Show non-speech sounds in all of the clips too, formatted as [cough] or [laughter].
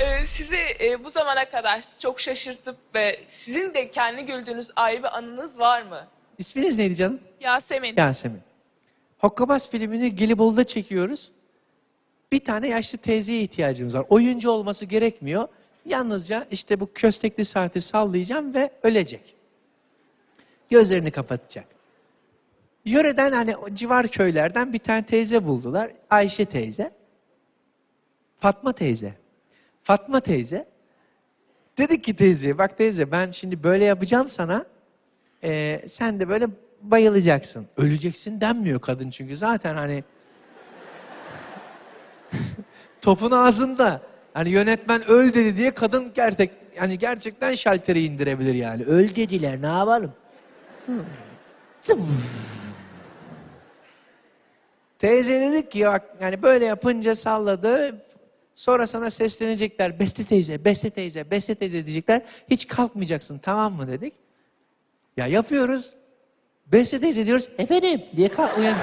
Ee, sizi e, bu zamana kadar çok şaşırtıp ve sizin de kendi güldüğünüz ayrı bir anınız var mı? İsminiz neydi canım? Yasemin. Yasemin. Hokkabaz filmini Gelibolu'da çekiyoruz. Bir tane yaşlı teyzeye ihtiyacımız var. Oyuncu olması gerekmiyor. Yalnızca işte bu köstekli saati sallayacağım ve ölecek. Gözlerini kapatacak. Yöreden hani o civar köylerden bir tane teyze buldular. Ayşe teyze. Fatma teyze. Fatma teyze. Dedi ki teyzeye bak teyze ben şimdi böyle yapacağım sana. Ee, sen de böyle bayılacaksın. Öleceksin denmiyor kadın çünkü zaten hani [laughs] topun ağzında. Hani yönetmen öl dedi diye kadın gerçek yani gerçekten şalteri indirebilir yani. Öl dediler ne yapalım? Zım. Teyze dedi ki bak yani böyle yapınca salladı. Sonra sana seslenecekler. Beste teyze, Beste teyze, Beste teyze diyecekler. Hiç kalkmayacaksın tamam mı dedik. Ya yapıyoruz. Beste teyze diyoruz. Efendim diye kalk uyan. [laughs]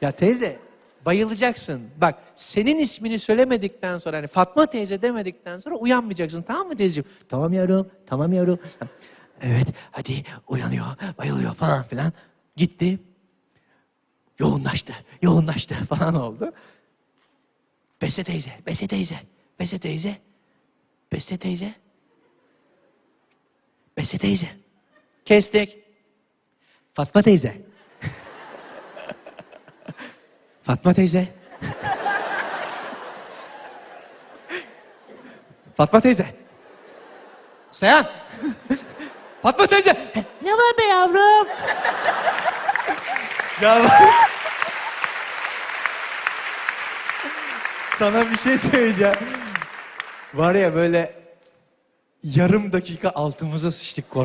ya teyze bayılacaksın. Bak senin ismini söylemedikten sonra hani Fatma teyze demedikten sonra uyanmayacaksın. Tamam mı teyzeciğim? Tamam yavrum. Tamam yavrum. Evet hadi uyanıyor. Bayılıyor falan filan. Gitti. Yoğunlaştı. Yoğunlaştı [laughs] falan oldu. Beste teyze. Beste teyze. Beste teyze. Beste teyze. Beste teyze. Kestik. Fatma teyze. [laughs] Fatma teyze. [laughs] Fatma teyze. Seyhan. [laughs] Fatma teyze. Ne var be yavrum? ya Sana bir şey söyleyeceğim. Var ya böyle yarım dakika altımıza sıçtık